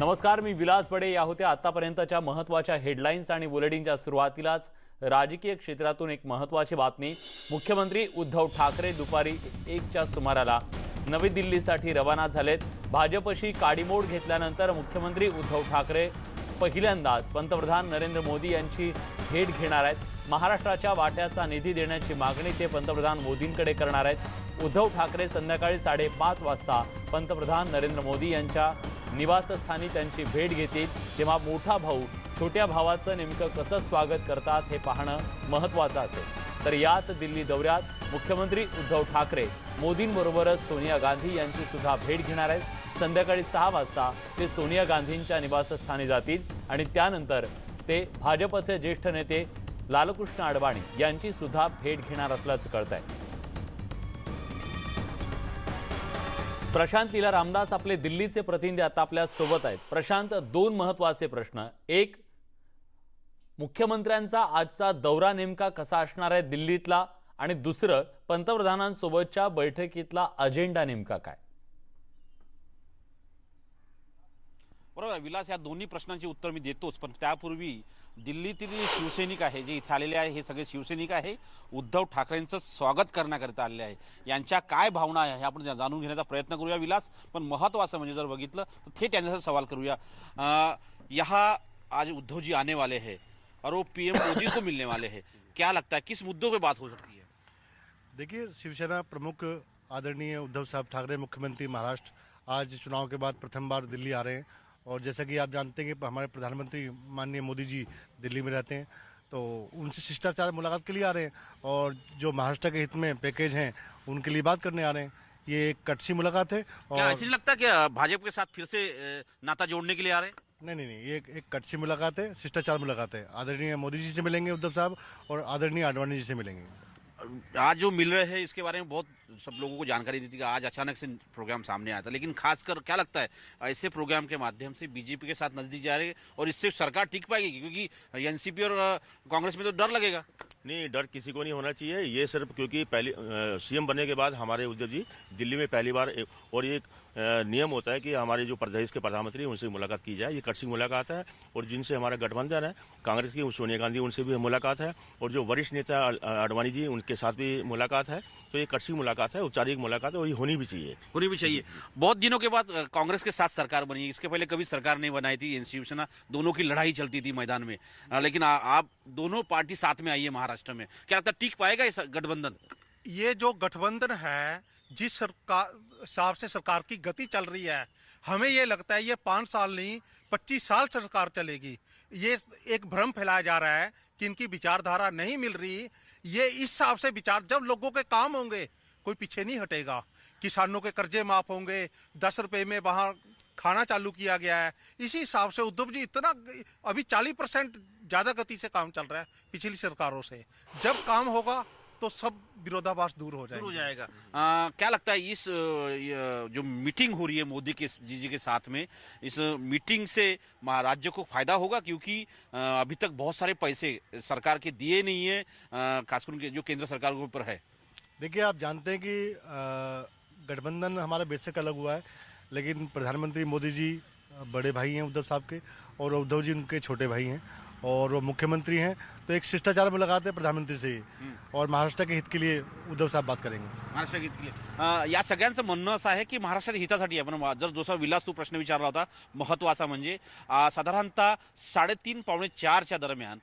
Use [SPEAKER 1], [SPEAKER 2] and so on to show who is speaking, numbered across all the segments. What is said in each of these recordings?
[SPEAKER 1] नमस्कार मी विलास बडे या होत्या आतापर्यंतच्या महत्त्वाच्या हेडलाईन्स आणि बुलेटिनच्या सुरुवातीलाच राजकीय क्षेत्रातून एक महत्त्वाची बातमी. मुख्यमंत्री उद्धव ठाकरे दुपारी एकच्या सुमाराला नवी दिल्लीसाठी रवाना झालेत. भाजपशी काडीमोड घेतल्यानंतर मुख्यमंत्री उद्धव ठाकरे पहिल्यांदाच पंतप्रधान नरेंद्र मोदी यांची भेट घेणार आहेत. महाराष्ट्राच्या वाट्याचा निधी देण्याची मागणी ते पंतप्रधान मोदींकडे करणार आहेत. उद्धव ठाकरे संध्याकाळी साडेपाच वाजता पंतप्रधान नरेंद्र मोदी यांच्या निवासस्थानी त्यांची भेट घेतील. तेव्हा मोठा भाऊ छोट्या भावाचं नेमकं कसं स्वागत करतात हे पाहणं महत्त्वाचं असेल. तर याच दिल्ली दौऱ्यात मुख्यमंत्री उद्धव ठाकरे मोदींबरोबरच सोनिया गांधी यांची सुद्धा भेट घेणार आहेत. संध्याकाळी सहा वाजता ते सोनिया गांधींच्या निवासस्थानी जातील आणि त्यानंतर ते भाजपचे ज्येष्ठ नेते लालकृष्ण अडवाणी यांची सुद्धा भेट घेणार असल्याचं कळत आहे प्रशांत लीला रामदास आपले दिल्लीचे प्रतिनिधी आता आपल्यासोबत आहेत. प्रशांत दोन महत्त्वाचे प्रश्न. एक मुख्यमंत्र्यांचा आजचा दौरा नेमका कसा असणार आहे दिल्लीतला? आणि दुसरं पंतप्रधानांसोबतच्या बैठकीतला अजेंडा नेमका काय?
[SPEAKER 2] बरोबर विलास या दोन्ही प्रश्नांची उत्तर मी देतोच पण त्यापूर्वी दिल्लीतील शिवसैनिक आहे जे इथे आलेले आहे हे सगळे शिवसैनिक आहे उद्धव ठाकरेंचं स्वागत करण्याकरिता आलेले आहे. यांच्या काय भावना आहे हे आपण जाणून घेण्याचा प्रयत्न करूया विलास. पण महत्त्वाचं म्हणजे जर बघितलं तर थेट त्यांच्यासाठी सवाल करूया. अं, यहाँ आज उद्धव जी आने वाले हैं और वो पीएम मोदी को मिलने वाले हैं. क्या लगता है किस मुद्दों पे बात हो सकती है?
[SPEAKER 3] देखिए शिवसेना प्रमुख आदरणीय उद्धव साहब ठाकरे मुख्यमंत्री महाराष्ट्र आज चुनाव के बाद प्रथम बार दिल्ली आ रहे हैं। और जैसा कि आप जानते हैं कि हमारे प्रधानमंत्री माननीय मोदी जी दिल्ली में रहते हैं तो उनसे शिष्टाचार मुलाकात के लिए आ रहे हैं और जो महाराष्ट्र के हित में पैकेज हैं उनके लिए बात करने आ रहे हैं। ये एक कटसी मुलाकात है
[SPEAKER 2] क्या
[SPEAKER 3] और
[SPEAKER 2] ऐसा नहीं लगता कि भाजपा के साथ फिर से नाता जोड़ने के लिए आ रहे हैं?
[SPEAKER 3] नहीं नहीं नहीं ये एक, एक कटसी मुलाकात है शिष्टाचार मुलाकात है। आदरणीय मोदी जी से मिलेंगे उद्धव साहब और आदरणीय आडवाणी जी से मिलेंगे।
[SPEAKER 2] आज जो मिल रहे हैं, इसके बारे में बहुत सब लोगों को जानकारी दी थी कि आज अचानक से प्रोग्राम सामने आया था। लेकिन खासकर क्या लगता है, ऐसे प्रोग्राम के माध्यम से बीजेपी के साथ नज़दीक जा रहे हैं और इससे सरकार टिक पाएगी? क्योंकि एनसीपी और कांग्रेस में तो डर लगेगा।
[SPEAKER 4] नहीं, डर किसी को नहीं होना चाहिए। ये सिर्फ़ क्योंकि पहली सीएम बनने के बाद हमारे उद्योग जी दिल्ली में पहली बार और ये नियम होता है कि हमारे जो प्रदेश के प्रधानमंत्री हैं, उनसे मुलाकात की जाए। ये कटसी मुलाकात है और जिनसे हमारा गठबंधन है कांग्रेस की सोनिया गांधी उनसे भी मुलाकात है और जो वरिष्ठ नेता अडवाणी जी उनके साथ भी मुलाकात है। तो ये कटसी मुलाकात है औपचारिक मुलाकात है और ये होनी भी चाहिए।
[SPEAKER 2] होनी भी चाहिए। बहुत दिनों के बाद कांग्रेस के साथ सरकार बनी इसके पहले कभी सरकार नहीं बनाई थी शिवसेना दोनों की लड़ाई चलती थी मैदान में। लेकिन आप दोनों पार्टी साथ में आई है महाराष्ट्र में। क्या लगता टिक पाएगा इस गठबंधन?
[SPEAKER 5] ये जो गठबंधन है, जिस सरकार, हिसाब से सरकार की गति चल रही है, हमें ये लगता है ये पाँच साल नहीं, पच्चीस साल सरकार चलेगी। ये एक भ्रम फैलाया जा रहा है कि इनकी विचारधारा नहीं मिल रही। ये इस हिसाब से विचार, जब लोगों के काम होंगे, कोई पीछे नहीं हटेगा। किसानों के कर्जे माफ़ होंगे, दस रुपये में वहाँ खाना चालू किया गया है। इसी हिसाब से उद्धव जी इतना अभी चालीस परसेंट ज़्यादा गति से काम चल रहा है पिछली सरकारों से। जब काम होगा तो सब विरोधाभास दूर हो जाएगा
[SPEAKER 2] दूर हो
[SPEAKER 5] जाएगा।
[SPEAKER 2] आ, क्या लगता है इस जो मीटिंग हो रही है मोदी के जी जी के साथ में इस मीटिंग से राज्य को फ़ायदा होगा? क्योंकि अभी तक बहुत सारे पैसे सरकार के दिए नहीं है खासकर जो केंद्र सरकार के ऊपर है।
[SPEAKER 3] देखिए आप जानते हैं कि गठबंधन हमारा बेसिक अलग हुआ है लेकिन प्रधानमंत्री मोदी जी बड़े भाई हैं उद्धव साहब के और उद्धव जी उनके छोटे भाई हैं और वो मुख्यमंत्री हैं। तो एक शिष्टाचार मुलाकात है प्रधानमंत्री से और महाराष्ट्र के हित के लिए उद्धव साहब बात करेंगे।
[SPEAKER 2] महाराष्ट्र घेतली अ, या सगळ्यांचं म्हणणं असं आहे की महाराष्ट्राच्या हितासाठी आहे. पण जर जसा विलास तू प्रश्न विचारला होता महत्त्वाचा म्हणजे साधारणतः साडेतीन पावणे चारच्या दरम्यान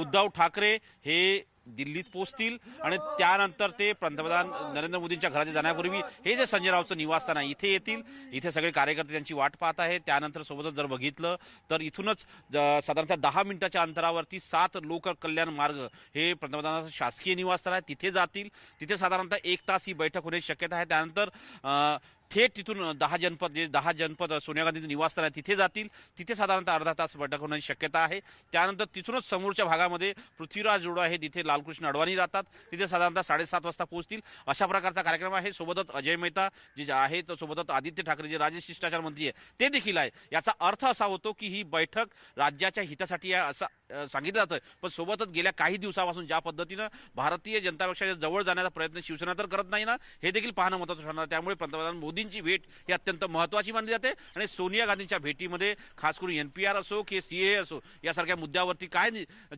[SPEAKER 2] उद्धव ठाकरे हे दिल्लीत पोहोचतील आणि त्यानंतर ते पंतप्रधान नरेंद्र मोदींच्या घराच्या जाण्यापूर्वी हे जे संजय रावचं निवासस्थान आहे इथे येतील. इथे सगळे कार्यकर्ते त्यांची वाट पाहत आहेत. त्यानंतर सोबतच जर बघितलं तर इथूनच ज- साधारणतः दहा मिनिटाच्या अंतरावरती सात लोक कल्याण मार्ग हे पंतप्रधानाचं शासकीय निवासस्थान आहे. तिथे जातील. तिथे साधारणतः एक तास ही बैठक होण्याची शक्यता आहे. त्यानंतर थेट तिथून दहा जनपद जे दहा जनपद सोनिया गांधीचं निवासस्थान आहे तिथे जातील. तिथे साधारणतः अर्धा तास बैठक होण्याची शक्यता आहे. त्यानंतर तिथूनच समोरच्या भागामध्ये पृथ्वीराज जोडो आहे तिथे लालकृष्ण अडवाणी राहतात. तिथे साधारणतः साडेसात वाजता पोहोचतील. अशा प्रकारचा कार्यक्रम आहे. सोबतच अजय मेहता जे आहे आहेत सोबतच आदित्य ठाकरे जे राज्य शिष्टाचार मंत्री आहे ते देखील आहे. याचा अर्थ असा होतो की ही बैठक राज्याच्या हितासाठी आहे असा सांगितलं जातं पण सोबतच गेल्या काही दिवसापासून ज्या पद्धतीनं भारतीय जनता पक्षाच्या जवळ जाण्याचा प्रयत्न शिवसेना तर करत नाही ना हे देखील पाहणं महत्त्वाचं ठरणार त्यामुळे पंतप्रधान मोदींची भेट ही अत्यंत महत्त्वाची मानली जाते. आणि सोनिया गांधींच्या भेटीमध्ये खास करून एन पी आर असो की सी ए असो यासारख्या मुद्द्यावरती काय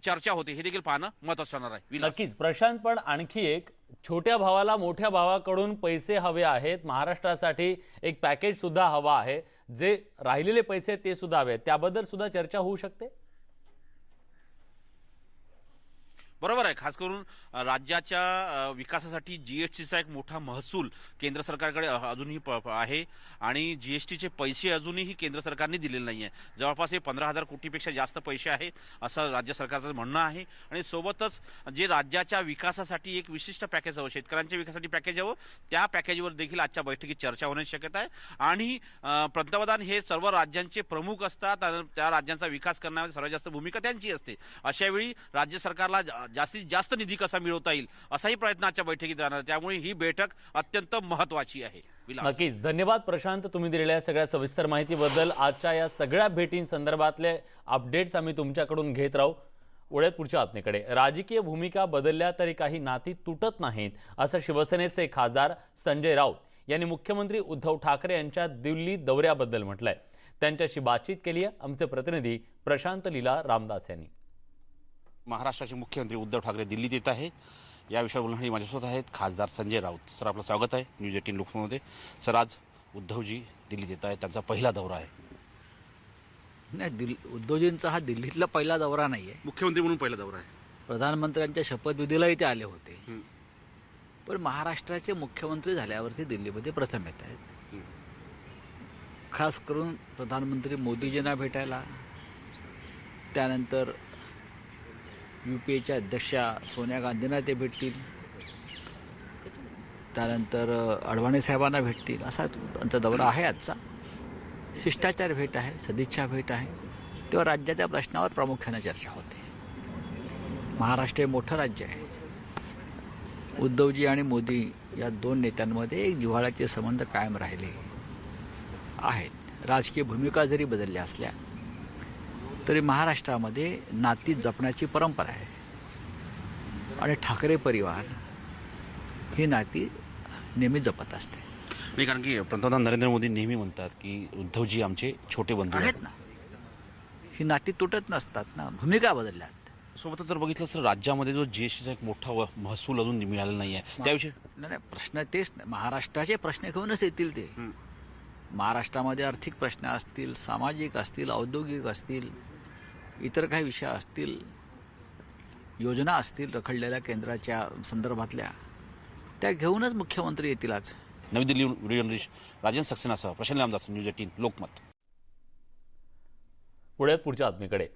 [SPEAKER 2] चर्चा होते हे देखील पाहणं महत्त्वाचं ठरणार आहे.
[SPEAKER 1] नक्कीच. प्रशांत पण आणखी एक छोट्या भावाला मोठ्या भावाकडून पैसे हवे आहेत. महाराष्ट्रासाठी एक पॅकेज सुद्धा हवा आहे. जे राहिलेले पैसे ते सुद्धा हवे आहेत. त्याबद्दल सुद्धा चर्चा होऊ शकते?
[SPEAKER 2] बरोबर आहे. खास करून राज्याच्या विकासासाठी जी एस टीचा एक मोठा महसूल केंद्र सरकारकडे अजूनही प- आणि आहे. आणि टीचे पैसे अजूनही केंद्र सरकारने दिलेले नाही आहे जवळपास हे पंधरा हजार कोटीपेक्षा जास्त पैसे आहे असं राज्य सरकारचं म्हणणं आहे. आणि सोबतच जे राज्याच्या विकासासाठी एक विशिष्ट पॅकेज हवं शेतकऱ्यांच्या विकासासाठी पॅकेज हवं त्या पॅकेजवर देखील आजच्या बैठकीत चर्चा होण्याची शक्यता आहे. आणि पंतप्रधान हे सर्व राज्यांचे प्रमुख असतात आणि त्या राज्यांचा विकास करण्यामध्ये सर्वात जास्त भूमिका त्यांची असते. अशावेळी राज्य सरकारला जास्तीत जास्त निधी कसा मिळवता येईल असाही प्रयत्न आजच्या बैठकीत राहणार. त्यामुळे ही बैठक अत्यंत महत्वाची आहे.
[SPEAKER 1] नक्कीच. धन्यवाद प्रशांत. तुम्ही दिलेल्या सगळ्या सविस्तर माहितीबद्दल आजच्या या सगळ्या भेटींसंदर्भातले अपडेट्स आम्ही तुमच्याकडून घेत राहू. वळ्यात पुढच्या बातमीकडे. राजकीय भूमिका बदलल्या तरी काही नाती तुटत नाहीत असं शिवसेनेचे खासदार संजय राऊत यांनी मुख्यमंत्री उद्धव ठाकरे यांच्या दिल्ली दौऱ्याबद्दल म्हटलंय. त्यांच्याशी बातचीत केली आहे आमचे प्रतिनिधी प्रशांत लीला रामदास यांनी.
[SPEAKER 2] महाराष्ट्राचे मुख्यमंत्री उद्धव ठाकरे दिल्लीत येत आहे या विषयावर बोलण्यासाठी माझ्यासोबत आहेत खासदार संजय राऊत. सर आपलं स्वागत आहे. न्यूज एटीन लोकसभेमध्ये सर आज उद्धवजी दिल्लीत येत आहेत. त्यांचा पहिला दौरा आहे.
[SPEAKER 6] नाही दिल उद्धवजींचा हा दिल्लीतला पहिला दौरा नाही आहे
[SPEAKER 2] मुख्यमंत्री म्हणून पहिला दौरा आहे.
[SPEAKER 6] प्रधानमंत्र्यांच्या शपथविधीलाही ते आले होते. पण महाराष्ट्राचे मुख्यमंत्री झाल्यावरती दिल्लीमध्ये प्रथम येत आहेत. खास करून प्रधानमंत्री मोदीजींना भेटायला त्यानंतर यू पी एच्या अध्यक्षा सोनिया गांधींना ते भेटतील. त्यानंतर अडवाणी साहेबांना भेटतील. असा त्यांचा दौरा आहे आजचा. शिष्टाचार भेट आहे सदिच्छा भेट आहे. तेव्हा राज्याच्या प्रश्नावर प्रामुख्याने चर्चा होते. महाराष्ट्र हे मोठं राज्य आहे. उद्धवजी आणि मोदी या दोन नेत्यांमध्ये एक जिव्हाळ्याचे संबंध कायम राहिले आहेत. राजकीय भूमिका जरी बदलल्या असल्या तरी महाराष्ट्रामध्ये नाती जपण्याची परंपरा आहे. आणि ठाकरे परिवार ही नाती नेहमी जपत असते.
[SPEAKER 2] नाही कारण की पंतप्रधान नरेंद्र मोदी नेहमी म्हणतात की उद्धवजी आमचे छोटे बंधू
[SPEAKER 6] आहेत. ना. ही नाती तुटत नसतात ना भूमिका बदलल्यात.
[SPEAKER 2] सोबतच जर बघितलं तर राज्यामध्ये जो जीएसटीचा एक मोठा महसूल अजून मिळालेला नाही आहे. त्याविषयी
[SPEAKER 6] नाही नाही प्रश्न तेच नाही. महाराष्ट्राचे प्रश्न घेऊनच येतील ते. महाराष्ट्रामध्ये आर्थिक प्रश्न असतील सामाजिक असतील औद्योगिक असतील इतर काही विषय असतील योजना असतील रखडलेल्या केंद्राच्या संदर्भातल्या त्या घेऊनच मुख्यमंत्री येतील आज.
[SPEAKER 2] नवी दिल्ली व्हिडिओ जर्नलिस्ट राजेंद्र सक्सेनासह प्रशांत रामदास न्यूज एटीन लोकमत.
[SPEAKER 1] पुढे पुढच्या बातमीकडे.